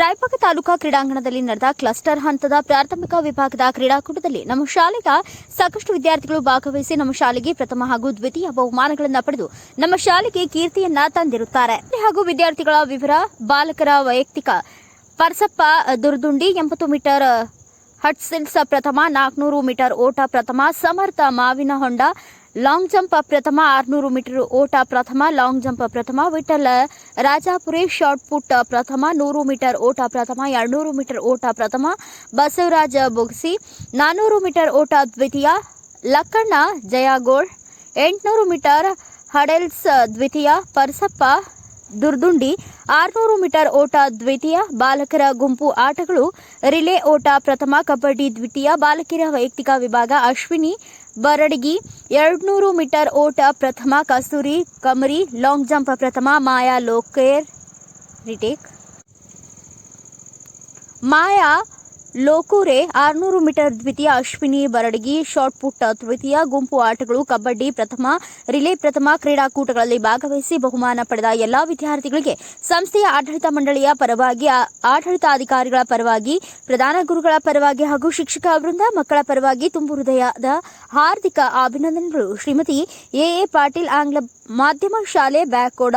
ರಾಯಬಾಗ ತಾಲೂಕಾ ಕ್ರೀಡಾಂಗಣದಲ್ಲಿ ನಡೆದ ಕ್ಲಸ್ಟರ್ ಹಂತದ ಪ್ರಾಥಮಿಕ ವಿಭಾಗದ ಕ್ರೀಡಾಕೂಟದಲ್ಲಿ ನಮ್ಮ ಶಾಲೆಯ ಸಾಕಷ್ಟು ವಿದ್ಯಾರ್ಥಿಗಳು ಭಾಗವಹಿಸಿ ನಮ್ಮ ಶಾಲೆಗೆ ಪ್ರಥಮ ಹಾಗೂ ದ್ವಿತೀಯ ಬಹುಮಾನಗಳನ್ನು ಪಡೆದು ನಮ್ಮ ಶಾಲೆಗೆ ಕೀರ್ತಿಯನ್ನ ತಂದಿರುತ್ತಾರೆ. ಹಾಗೂ ವಿದ್ಯಾರ್ಥಿಗಳ ವಿವರ, ಬಾಲಕರ ವೈಯಕ್ತಿಕ ಪರ್ಸಪ್ಪ ದುರ್ದುಂಡಿ ಎಂಬತ್ತು ಮೀಟರ್ ಹಟ್ಸಿಲ್ಸ್ ಪ್ರಥಮ, ನಾಲ್ಕುನೂರು ಮೀಟರ್ ಓಟ ಪ್ರಥಮ, ಸಮರ್ಥ ಮಾವಿನ ಹೊಂಡ ಲಾಂಗ್ ಜಂಪ್ ಪ್ರಥಮ ಆರುನೂರು ಮೀಟರ್ ಓಟ ಪ್ರಥಮ, ಲಾಂಗ್ ಜಂಪ್ ಪ್ರಥಮ, ವಿಠಲ್ ರಾಜಾಪುರಿ ಶಾರ್ಟ್ ಪುಟ್ ಪ್ರಥಮ, ನೂರು ಮೀಟರ್ ಓಟ ಪ್ರಥಮ, ಎರಡ್ನೂರು ಮೀಟರ್ ಓಟ ಪ್ರಥಮ, ಬಸವರಾಜ ಬೊಗ್ಸಿ, ನಾನೂರು ಮೀಟರ್ ಓಟ ದ್ವಿತೀಯ, ಲಕ್ಕಣ್ಣ ಜಯಾಗೋಳ್, ಎಂಟುನೂರು ಮೀಟರ್ ಹಡೆಲ್ಸ್ ದ್ವಿತೀಯ, ಪರ್ಸಪ್ಪ ದುರ್ದುಂಡಿ, ಆರುನೂರು ಮೀಟರ್ ಓಟ ದ್ವಿತೀಯ ಬಾಲಕರ ಗುಂಪು ಆಟಗಳು, ರಿಲೇ ಓಟ ಪ್ರಥಮ ಕಬಡ್ಡಿ ದ್ವಿತೀಯ ಬಾಲಕಿರ ವೈಯಕ್ತಿಕ ವಿಭಾಗ ಅಶ್ವಿನಿ ಬರಡಗಿ, ಎರಡ್ನೂರು ಮೀಟರ್ ಓಟ ಪ್ರಥಮ ಕಸ್ತೂರಿ ಕಮರಿ, ಲಾಂಗ್ ಜಂಪ್ ಪ್ರಥಮ ಮಾಯಾ ಲೋಕೇರ್, ರಿಟೇಕ್. ಮಾಯಾ ಲೋಕೂರೆ ಆರುನೂರು ಮೀಟರ್ ದ್ವಿತೀಯ ಅಶ್ವಿನಿ ಬರಡಗಿ ಶಾರ್ಟ್ ಪುಟ್ ತೃತೀಯ ಗುಂಪು ಆಟಗಳು, ಕಬಡ್ಡಿ ಪ್ರಥಮ, ರಿಲೇ ಪ್ರಥಮ ಕ್ರೀಡಾಕೂಟಗಳಲ್ಲಿ ಭಾಗವಹಿಸಿ ಬಹುಮಾನ ಪಡೆದ ಎಲ್ಲಾ ವಿದ್ಯಾರ್ಥಿಗಳಿಗೆ ಸಂಸ್ಥೆಯ ಆಡಳಿತ ಮಂಡಳಿಯ ಪರವಾಗಿ ಆಡಳಿತಾಧಿಕಾರಿಗಳ ಪರವಾಗಿ, ಪ್ರಧಾನ ಗುರುಗಳ ಪರವಾಗಿ ಹಾಗೂ ಶಿಕ್ಷಕ ವೃಂದ ಮಕ್ಕಳ ಪರವಾಗಿ ತುಂಬು ಹೃದಯದ ಹಾರ್ದಿಕ ಅಭಿನಂದನೆಗಳು. ಶ್ರೀಮತಿ ಎ ಎ ಪಾಟೀಲ್ ಆಂಗ್ಲ ಮಾಧ್ಯಮ ಶಾಲೆ ಬ್ಯಾಕೋಡ